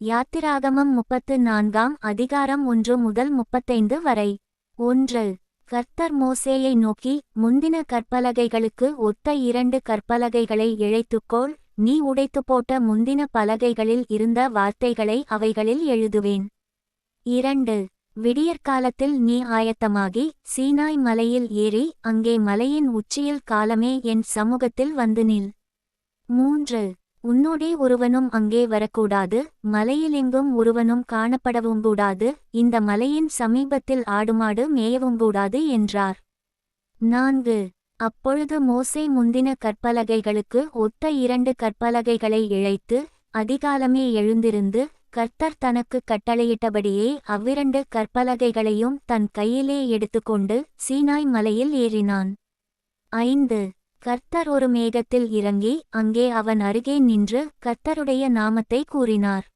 யாத்திராகமம் முப்பத்து நான்காம் அதிகாரம் ஒன்று முதல் முப்பத்தைந்து வரை. ஒன்று. கர்த்தர் மோசேயை நோக்கி முந்தின கற்பலகைகளுக்கு ஒத்த இரண்டு கற்பலகைகளை இழைத்துக்கோள் நீ உடைத்து போட்ட முந்தின பலகைகளில் இருந்த வார்த்தைகளை அவைகளில் எழுதுவேன். இரண்டு. விடியற்காலத்தில் நீ ஆயத்தமாகி சீனாய் மலையில் ஏறி அங்கே மலையின் உச்சியில் காலமே என் சமூகத்தில் வந்து நில். மூன்று. உன்னோடே ஒருவனும் அங்கே வரக்கூடாது மலையிலெங்கும் ஒருவனும் காணப்படவும் கூடாது இந்த மலையின் சமீபத்தில் ஆடுமாடு மேயவும் கூடாது என்றார். நான்கு. அப்பொழுது மோசே முந்தின கற்பலகைகளுக்கு ஒத்த இரண்டு கற்பலகைகளை இழைத்து அதிகாலமே எழுந்திருந்து கர்த்தர் தனக்கு கட்டளையிட்டபடியே அவ்விரண்டு கற்பலகைகளையும் தன் கையிலே எடுத்துக்கொண்டு சீனாய் மலையில் ஏறினான். ஐந்து. கர்த்தர் ஒரு மேகத்தில் இறங்கி அங்கே அவன் அருகே நின்று கர்த்தருடைய நாமத்தை கூறினார்.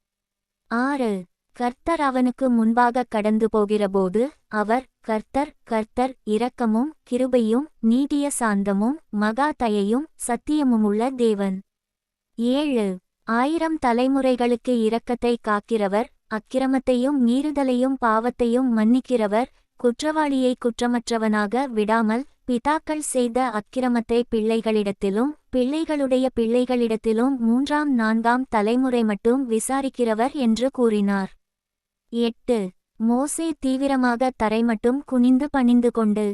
ஆறு. கர்த்தர் அவனுக்கு முன்பாக கடந்து போகிறபோது அவர் கர்த்தர் கர்த்தர் இரக்கமும் கிருபையும் நீடிய சாந்தமும் மகா தயையும் சத்தியமுமுள்ள தேவன். ஏழு. ஆயிரம் தலைமுறைகளுக்கு இரக்கத்தை காக்கிறவர் அக்கிரமத்தையும் மீறுதலையும் பாவத்தையும் மன்னிக்கிறவர் குற்றவாளியை குற்றமற்றவனாக விடாமல் பிதாக்கள் செய்த அக்கிரமத்தை பிள்ளைகளிடத்திலும் பிள்ளைகளுடைய பிள்ளைகளிடத்திலும் மூன்றாம் நான்காம் தலைமுறை மட்டும் விசாரிக்கிறவர் என்று கூறினார். எட்டு. மோசே தீவிரமாக தரை மட்டும் குனிந்து பணிந்து கொண்டு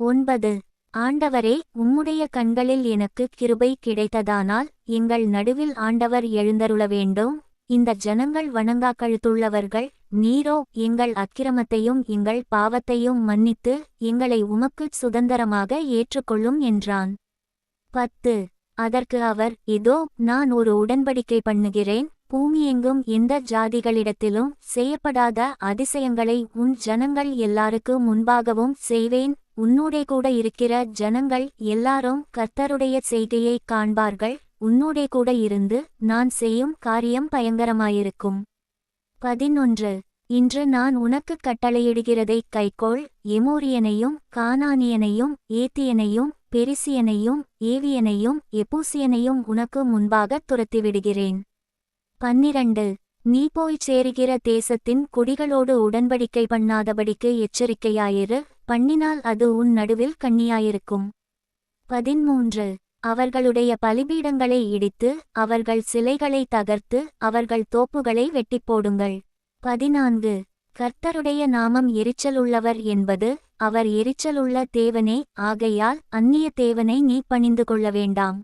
ஒன்பது. ஆண்டவரே உம்முடைய கண்களில் எனக்கு கிருபை கிடைத்ததானால் எங்கள் நடுவில் ஆண்டவர் எழுந்தருள வேண்டும். இந்த ஜனங்கள் வணங்கா கழுத்துள்ளவர்கள் நீரோ எங்கள் அக்கிரமத்தையும் எங்கள் பாவத்தையும் மன்னித்து எங்களை உமக்குச் சுதந்திரமாக ஏற்றுக்கொள்ளும் என்றான். பத்து. அதற்கு அவர் இதோ நான் ஒரு உடன்படிக்கை பண்ணுகிறேன் பூமியெங்கும் எந்த ஜாதிகளிடத்திலும் செய்யப்படாத அதிசயங்களை உன் ஜனங்கள் எல்லாருக்கு முன்பாகவும் செய்வேன் உன்னோடே கூட இருக்கிற ஜனங்கள் எல்லாரும் கர்த்தருடைய செய்கையை காண்பார்கள் உன்னோடே கூட இருந்து நான் செய்யும் காரியம் பயங்கரமாயிருக்கும். பதினொன்று. இன்று நான் உனக்கு கட்டளையிடுகிறதைக் கைக்கோள். எமோரியனையும் கானானியனையும் ஏத்தியனையும் பெரிசியனையும் ஏவியனையும் எபூசியனையும் உனக்கு முன்பாகத் துரத்திவிடுகிறேன். பன்னிரண்டு. நீ போய்ச் சேருகிற தேசத்தின் குடிகளோடு உடன்படிக்கை பண்ணாதபடிக்கு எச்சரிக்கையாயிரு. பண்ணினால் அது உன் நடுவில் கண்ணியாயிருக்கும். பதிமூன்று. அவர்களுடைய பலிபீடங்களை இடித்து அவர்கள் சிலைகளை தகர்த்து அவர்கள் தோப்புகளை வெட்டிப் போடுங்கள். பதினான்கு. கர்த்தருடைய நாமம் எரிச்சலுள்ளவர் என்பது அவர் எரிச்சலுள்ள தேவனே ஆகையால் அந்நிய தேவனை நீ பணிந்து கொள்ள வேண்டாம்.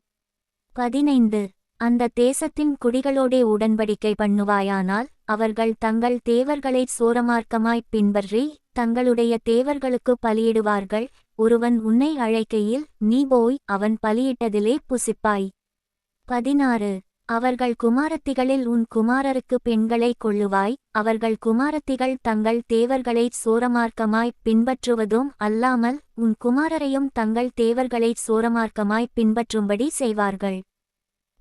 பதினைந்து. அந்த தேசத்தின் குடிகளோடே உடன்படிக்கை பண்ணுவாயானால் அவர்கள் தங்கள் தேவர்களைச் சோரமார்க்கமாய்ப் பின்பற்றி தங்களுடைய தேவர்களுக்கு பலியிடுவார்கள் ஒருவன் உன்னை அழைக்கையில் நீ போய் அவன் பலியிட்டதிலே புசிப்பாய். பதினாறு. அவர்கள் குமாரத்திகளில் உன் குமாரருக்கு பெண்களை கொள்ளுவாய். அவர்கள் குமாரத்திகள் தங்கள் தேவர்களைச் சோரமார்க்கமாய்ப் பின்பற்றுவதும் அல்லாமல் உன் குமாரரையும் தங்கள் தேவர்களைச் சோரமார்க்கமாய்ப் பின்பற்றும்படி செய்வார்கள்.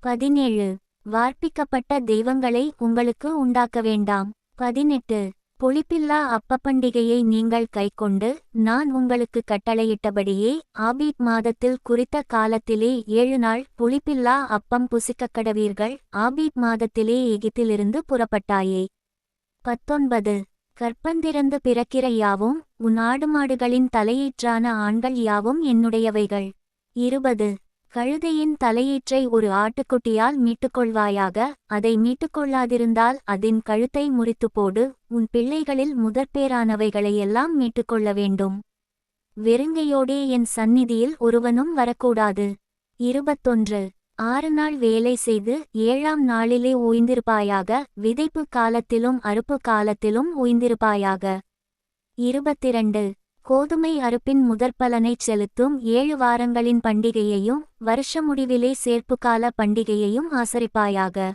பதினேழு. வார்ப்பிக்கப்பட்ட தெய்வங்களை உங்களுக்கு உண்டாக்க வேண்டாம். பதினெட்டு. புளிப்பில்லா அப்ப பண்டிகையை நீங்கள் கைக்கொண்டு நான் உங்களுக்கு கட்டளையிட்டபடியே ஆபீட் மாதத்தில் குறித்த காலத்திலே ஏழு நாள் புளிப்பில்லா அப்பம் புசிக்கக் கடவீர்கள் ஆபீட் மாதத்திலே எகிப்திலிருந்து புறப்பட்டாயே. பத்தொன்பது. கற்பந்திறந்து பிறக்கிற யாவும் உன் ஆடுமாடுகளின் தலையீற்றான ஆண்கள் யாவும் என்னுடையவைகள். இருபது. கழுதையின் தலையீற்றை ஒரு ஆட்டுக்குட்டியால் மீட்டுக்கொள்வாயாக அதை மீட்டுக்கொள்ளாதிருந்தால் அதன் கழுத்தை முறித்து போடு உன் பிள்ளைகளில் முதற்பேரானவைகளையெல்லாம் மீட்டுக்கொள்ள வேண்டும். வெறுங்கையோடே என் சந்நிதியில் ஒருவனும் வரக்கூடாது. இருபத்தொன்று. ஆறு நாள் வேலை செய்து ஏழாம் நாளிலே ஓய்ந்திருப்பாயாக விதைப்பு காலத்திலும் அறுப்பு காலத்திலும் ஓய்ந்திருப்பாயாக. இருபத்திரண்டு. கோதுமை அறுப்பின் முதற்பலனைச் செலுத்தும் ஏழு வாரங்களின் பண்டிகையையும் வருஷ முடிவிலே சேர்ப்புக்கால பண்டிகையையும் ஆசரிப்பாயாக.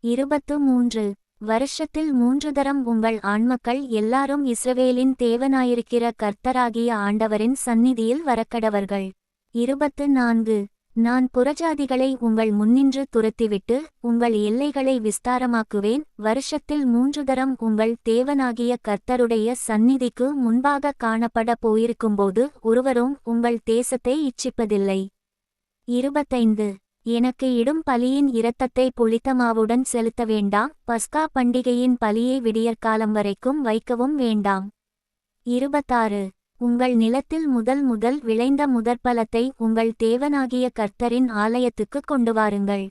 இருபத்து மூன்று. வருஷத்தில் மூன்று தரம் உங்கள் ஆண்மக்கள் எல்லாரும் இஸ்ரவேலின் தேவனாயிருக்கிற கர்த்தராகிய ஆண்டவரின் சந்நிதியில் வரக்கடவர்கள். இருபத்து நான்கு. நான் புறஜாதிகளை உங்கள் முன்னின்று துரத்திவிட்டு உங்கள் எல்லைகளை விஸ்தாரமாக்குவேன். வருஷத்தில் மூன்று தரம் உங்கள் தேவனாகிய கர்த்தருடைய சந்நிதிக்கு முன்பாக காணப்பட போயிருக்கும்போது ஒருவரும் உங்கள் தேசத்தை இச்சிப்பதில்லை. இருபத்தைந்து. எனக்கு இடும் பலியின் இரத்தத்தை புளித்தமாவுடன் செலுத்த வேண்டாம். பஸ்கா பண்டிகையின் பலியை விடியற்காலம் வரைக்கும் வைக்கவும் வேண்டாம். இருபத்தாறு. உங்கள் நிலத்தில் முதல் முதல் விளைந்த முதற்பலத்தை உங்கள் தேவனாகிய கர்த்தரின் ஆலயத்துக்கு கொண்டு வாருங்கள்.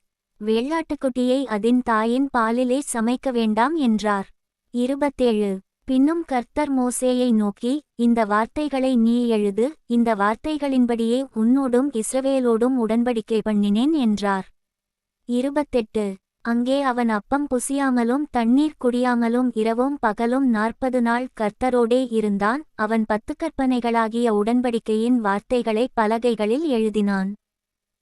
வெள்ளாட்டுக்குட்டியை அதன் தாயின் பாலிலே சமைக்க வேண்டாம் என்றார். இருபத்தேழு. பின்னும் கர்த்தர் மோசேயை நோக்கி இந்த வார்த்தைகளை நீ எழுது இந்த வார்த்தைகளின்படியே உன்னோடும் இஸ்ரவேலோடும் உடன்படிக்கை பண்ணினேன் என்றார். இருபத்தெட்டு. அங்கே அவன் அப்பம் புசியாமலும் தண்ணீர் குடியாமலும் இரவும் பகலும் நாற்பது நாள் கர்த்தரோடே இருந்தான். அவன் பத்து கற்பனைகளாகிய உடன்படிக்கையின் வார்த்தைகளை பலகைகளில் எழுதினான்.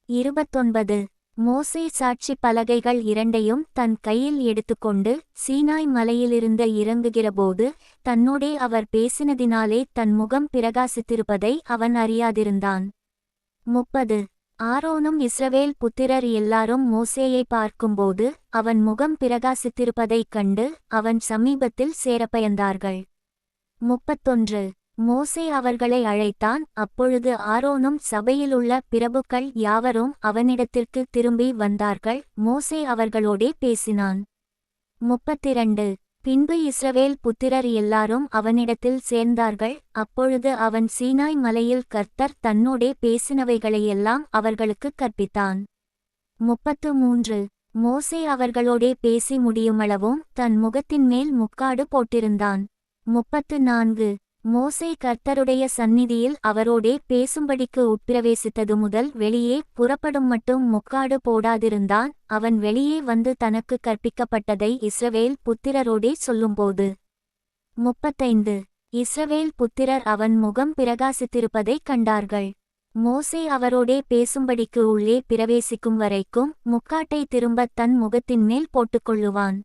இருபத்தொன்பது. மோசே சாட்சி பலகைகள் இரண்டையும் தன் கையில் எடுத்துக்கொண்டு சீனாய் மலையிலிருந்து இறங்குகிறபோது தன்னோடே அவர் பேசினதினாலே தன் முகம் பிரகாசித்திருப்பதை அவன் அறியாதிருந்தான். முப்பது. ஆரோனும் இஸ்ரவேல் புத்திரர் எல்லாரும் மோசேயை பார்க்கும்போது அவன் முகம் பிரகாசித்திருப்பதைக் கண்டு அவன் சமீபத்தில் சேரப்பயந்தார்கள். முப்பத்தொன்று. மோசே அவர்களை அழைத்தான். அப்பொழுது ஆரோனும் சபையிலுள்ள பிரபுக்கள் யாவரும் அவனிடத்திற்கு திரும்பி வந்தார்கள். மோசே அவர்களோடே பேசினான். முப்பத்திரண்டு. பின்பு இஸ்ரவேல் புத்திரர் எல்லாரும் அவனிடத்தில் சேர்ந்தார்கள். அப்பொழுது அவன் சீனாய் மலையில் கர்த்தர் தன்னோடே பேசினவைகளையெல்லாம் அவர்களுக்குக் கற்பித்தான். முப்பத்து மூன்று. மோசே அவர்களோடே பேசி முடியுமளவும் தன் முகத்தின் மேல் முக்காடு போட்டிருந்தான். முப்பத்து நான்கு. மோசே கர்த்தருடைய சந்நிதியில் அவரோடே பேசும்படிக்கு உட்பிரவேசித்தது முதல் வெளியே புறப்படும் மட்டும் முக்காடு போடாதிருந்தான். அவன் வெளியே வந்து தனக்கு கற்பிக்கப்பட்டதை இஸ்ரவேல் புத்திரரோடே சொல்லும்போது முப்பத்தைந்து. இஸ்ரவேல் புத்திரர் அவன் முகம் பிரகாசித்திருப்பதைக் கண்டார்கள். மோசே அவரோடே பேசும்படிக்கு உள்ளே பிரவேசிக்கும் வரைக்கும் முக்காட்டை திரும்பத் தன் முகத்தின் மேல் போட்டுக்கொள்ளுவான்.